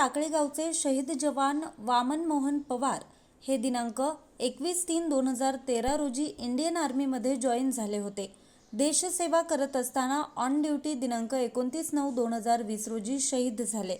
टाकळेगावचे शहीद जवान वामन मोहन पवार हे दिनांक एकवीस तीन दोन हजार तेरा रोजी इंडियन आर्मीमध्ये जॉईन झाले होते. देशसेवा करत असताना ऑन ड्युटी दिनांक एकोणतीस नऊ दोन हजार वीस रोजी शहीद झाले.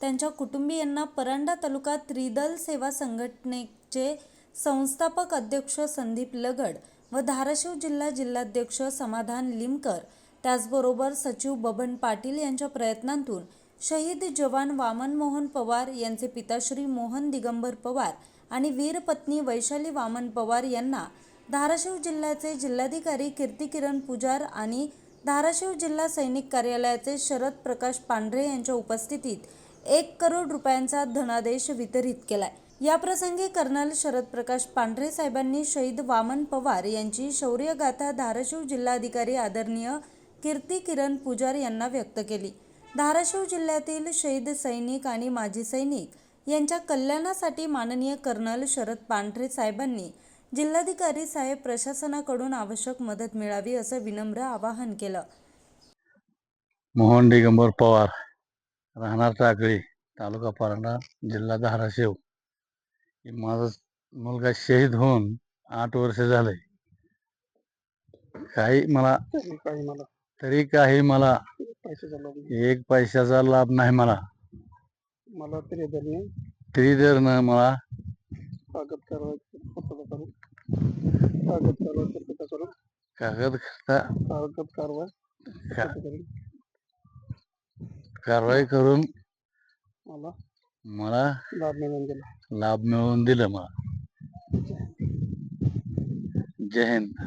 त्यांच्या कुटुंबियांना परांडा तालुका त्रिदल सेवा संघटनेचे संस्थापक अध्यक्ष संदीप लगड व धाराशिव जिल्हा जिल्हाध्यक्ष समाधान लिमकर त्याचबरोबर सचिव बबन पाटील यांच्या प्रयत्नांतून शहीद जवान वामन मोहन पवार यांचे पिताश्री मोहन दिगंबर पवार आणि वीरपत्नी वैशाली वामन पवार यांना धाराशिव जिल्ह्याचे जिल्हाधिकारी कीर्तिकिरण पुजार आणि धाराशिव जिल्हा सैनिक कार्यालयाचे शरद प्रकाश पांढरे यांच्या उपस्थितीत एक करोड रुपयांचा धनादेश वितरित केलाय. याप्रसंगी कर्नल शरद प्रकाश पांढरे साहेबांनी शहीद वामन पवार यांची शौर्यगाथा धाराशिव जिल्हाधिकारी आदरणीय कीर्ती किरण पुजार यांना व्यक्त केली. धाराशिव जिल्ह्यातील शहीद सैनिक आणि माजी सैनिक यांच्या कल्याणासाठी माननीय कर्नल शरद पांढरे साहेबांनी जिल्हाधिकारी साहेब प्रशासनाकडून आवश्यक मदत मिळावी असं विनम्र आवाहन केलं. मोहन दिगंबर पवार राहणार टाकळी तालुका परांडा जिल्हा धाराशिव. माझा मुलगा शहीद होऊन आठ वर्ष झाले. काही मला तरी काही मला तरी काही मला पैशाचा लाभ नाही. एक पैशाचा लाभ नाही मला. मला तरी धरणे त्रिधरनं मला. कागद करून कागद कारवाई करून कागद खाता कागद कारवाई का- पूर्तता करून कारवाई करून मला मला लाभ मिळून गेला लाभ मिळवून दिलं मला. जय हिंद.